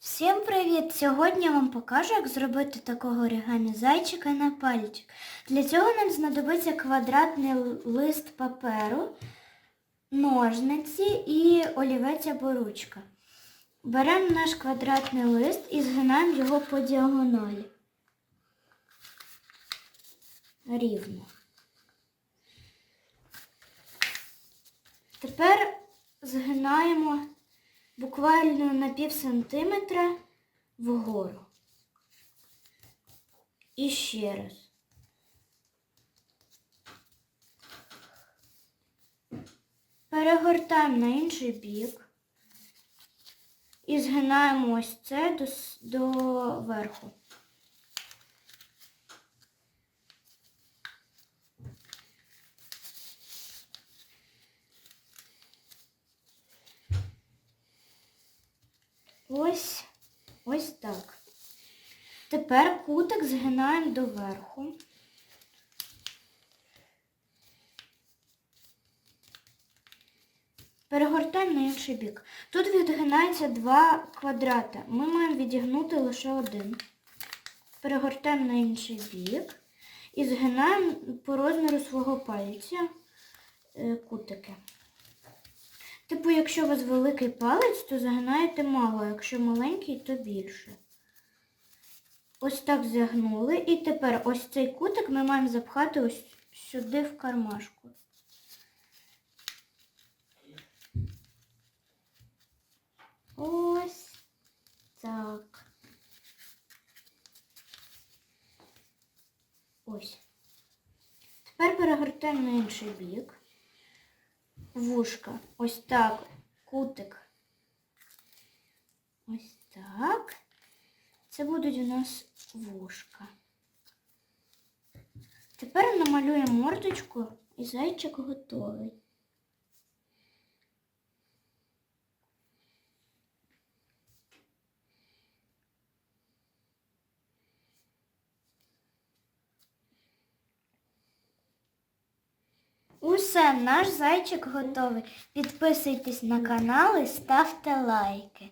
Всім привіт! Сьогодні я вам покажу, як зробити такого оригамі зайчика на пальчик. Для цього нам знадобиться квадратний лист паперу, ножниці і олівець або ручка. Беремо наш квадратний лист і згинаємо його по діагоналі. Рівно. Тепер згинаємо буквально на пів сантиметра вгору. І ще раз. Перегортаємо на інший бік і згинаємо ось це до, до верху. Ось, ось так. Тепер кутик згинаємо доверху. Перегортаємо на інший бік. Тут відгинається два квадрати. Ми маємо відігнути лише один. Перегортаємо на інший бік і згинаємо по розміру свого пальця е, кутики. Типу, якщо у вас великий палець, то загинаєте мало, якщо маленький, то більше. Ось так загнули. І тепер ось цей кутик ми маємо запхати ось сюди в кармашку. Ось так. Ось. Тепер перегортаємо на інший бік вушка. Ось так. Кутик. Ось так. Це будуть у нас вушка. Тепер намалюємо мордочку і зайчик готовий. Усе, наш зайчик готовий. Підписуйтесь на канал і ставте лайки.